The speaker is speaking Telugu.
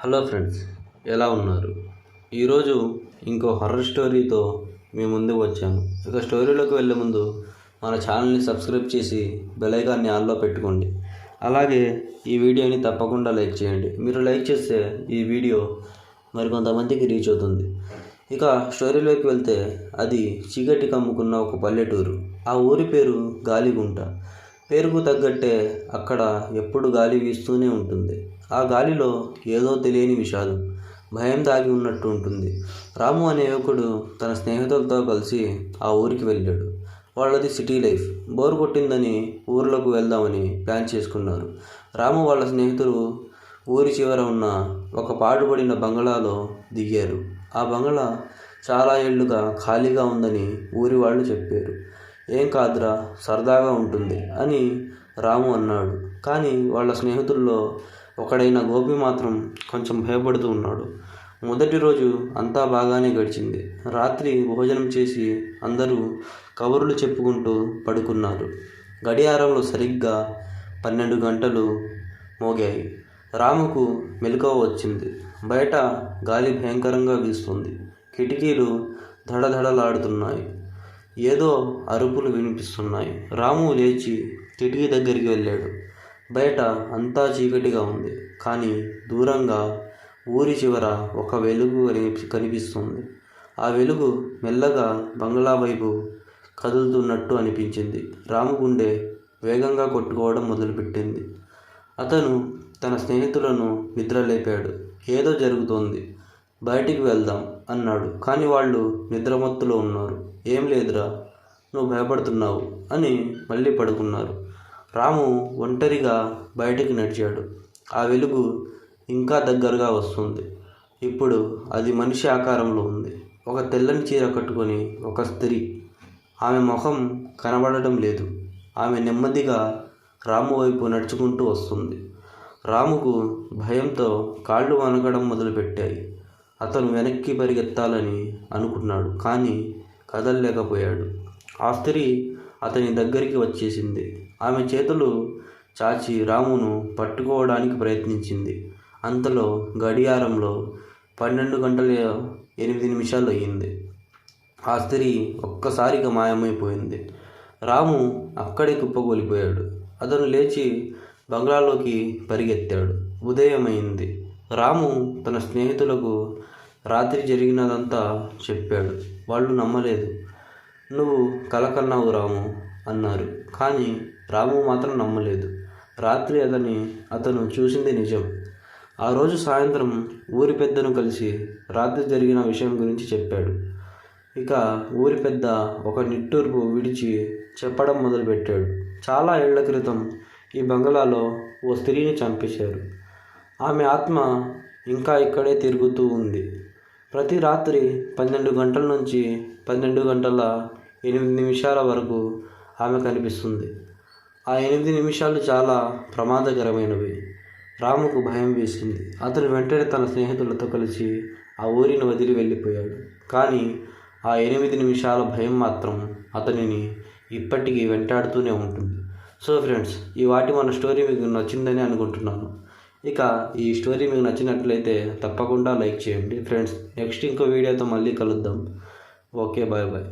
హలో ఫ్రెండ్స్ ఎలా ఉన్నారు? ఈరోజు ఇంకో హర్రర్ స్టోరీతో మీ ముందుకు వచ్చాను. ఇక స్టోరీలోకి వెళ్ళే ముందు మన ఛానల్ని సబ్స్క్రైబ్ చేసి బెలైకాన్ని ఆన్లో పెట్టుకోండి. అలాగే ఈ వీడియోని తప్పకుండా లైక్ చేయండి. మీరు లైక్ చేస్తే ఈ వీడియో మరికొంతమందికి రీచ్ అవుతుంది. ఇక స్టోరీలోకి వెళ్తే అది చీకటి కమ్ముకున్న ఒక పల్లెటూరు. ఆ ఊరి పేరు గాలిగుంట. పేరుకు తగ్గట్టే అక్కడ ఎప్పుడు గాలి వీస్తూనే ఉంటుంది. ఆ గాలిలో ఏదో తెలియని విషాదం భయం దాగి ఉన్నట్టు ఉంటుంది. రాము అనే యువకుడు తన స్నేహితులతో కలిసి ఆ ఊరికి వెళ్ళాడు. వాళ్ళది సిటీ లైఫ్. బోర్ కొట్టిందని ఊర్లోకి వెళ్దామని ప్లాన్ చేసుకున్నారు. రాము వాళ్ళ స్నేహితులు ఊరి చివర ఉన్న ఒక పాడుపడిన బంగళాలో దిగారు. ఆ బంగళా చాలా ఏళ్ళుగా ఖాళీగా ఉందని ఊరి వాళ్ళు చెప్పారు. ఏం కాదురా సరదాగా ఉంటుంది అని రాము అన్నాడు. కానీ వాళ్ళ స్నేహితుల్లో ఒకడైన గోపి మాత్రం కొంచెం భయపడుతూ ఉన్నాడు. మొదటి రోజు అంతా బాగానే గడిచింది. రాత్రి భోజనం చేసి అందరూ కబుర్లు చెప్పుకుంటూ పడుకున్నారు. గడియారంలో సరిగ్గా పన్నెండు గంటలు మోగాయి. రాముకు మెలకువ వచ్చింది. బయట గాలి భయంకరంగా వీస్తుంది. కిటికీలు దడదడలాడుతున్నాయి ఏదో అరుపులు వినిపిస్తున్నాయి. రాము లేచి కిటికీ దగ్గరికి వెళ్ళాడు. బయట అంతా చీకటిగా ఉంది. కానీ దూరంగా ఊరి చివర ఒక వెలుగు కనిపిస్తుంది. ఆ వెలుగు మెల్లగా బంగ్లా వైపు కదులుతున్నట్టు అనిపించింది. రాము గుండె వేగంగా కొట్టుకోవడం మొదలుపెట్టింది. అతను తన స్నేహితులను నిద్రలేపాడు. ఏదో జరుగుతోంది. బయటికి వెళ్దాం. అన్నాడు. కానీ వాళ్ళు నిద్రమత్తులో ఉన్నారు. ఏం లేదురా నువ్వు భయపడుతున్నావు అని మళ్ళీ పడుకున్నారు. రాము ఒంటరిగా బయటికి నడిచాడు. ఆ వెలుగు ఇంకా దగ్గరగా వస్తుంది. ఇప్పుడు అది మనిషి ఆకారంలో ఉంది. ఒక తెల్లని చీర కట్టుకొని ఒక స్త్రీ. ఆమె ముఖం కనబడటం లేదు. ఆమె నెమ్మదిగా రాము వైపు నడుచుకుంటూ వస్తుంది. రాముకు భయంతో కాళ్ళు వనకడం మొదలుపెట్టాయి. అతను వెనక్కి పరిగెత్తాలని అనుకున్నాడు కానీ కదలలేకపోయాడు. ఆ స్త్రీ అతని దగ్గరికి వచ్చేసింది. ఆమె చేతులు చాచి రామును పట్టుకోవడానికి ప్రయత్నించింది. అంతలో గడియారంలో పన్నెండు గంటల ఎనిమిది నిమిషాలు అయ్యింది ఆ స్త్రీ ఒక్కసారిగా మాయమైపోయింది. రాము అక్కడే కుప్పగోలిపోయాడు అతను లేచి బంగ్లాలోకి పరిగెత్తాడు. ఉదయమైంది. రాము తన స్నేహితులకు రాత్రి జరిగినదంతా చెప్పాడు. వాళ్ళు నమ్మలేదు. నువ్వు కలకన్నావు రాము అన్నారు. కానీ రాము మాత్రం నమ్మలేదు. రాత్రి అతని అతను చూసింది నిజం. ఆ రోజు సాయంత్రం ఊరి పెద్దను కలిసి రాత్రి జరిగిన విషయం గురించి చెప్పాడు. ఇక ఊరి పెద్ద ఒక నిట్టూర్పు విడిచి చెప్పడం మొదలుపెట్టాడు. చాలా ఏళ్ళ క్రితం ఈ బంగ్లాలో ఓ స్త్రీని చంపేశారు. ఆమె ఆత్మ ఇంకా ఇక్కడే తిరుగుతూ ఉంది. ప్రతి రాత్రి పన్నెండు గంటల నుంచి పన్నెండు గంటల ఎనిమిది నిమిషాల వరకు ఆమె కనిపిస్తుంది. ఆ ఎనిమిది నిమిషాలు చాలా ప్రమాదకరమైనవి. రాముకు భయం వేసింది. అతను వెంటనే తన స్నేహితులతో కలిసి ఆ ఊరిని వదిలి వెళ్ళిపోయాడు. కానీ ఆ ఎనిమిది నిమిషాల భయం మాత్రం అతనిని ఇప్పటికీ వెంటాడుతూనే ఉంటుంది. సో ఫ్రెండ్స్ ఈ వాటి మన స్టోరీ మీకు నచ్చిందని అనుకుంటున్నాను. ఇక ఈ స్టోరీ మీకు నచ్చినట్లయితే తప్పకుండా లైక్ చేయండి. ఫ్రెండ్స్ నెక్స్ట్ ఇంకో వీడియోతో మళ్ళీ కలుద్దాం. Okay bye bye.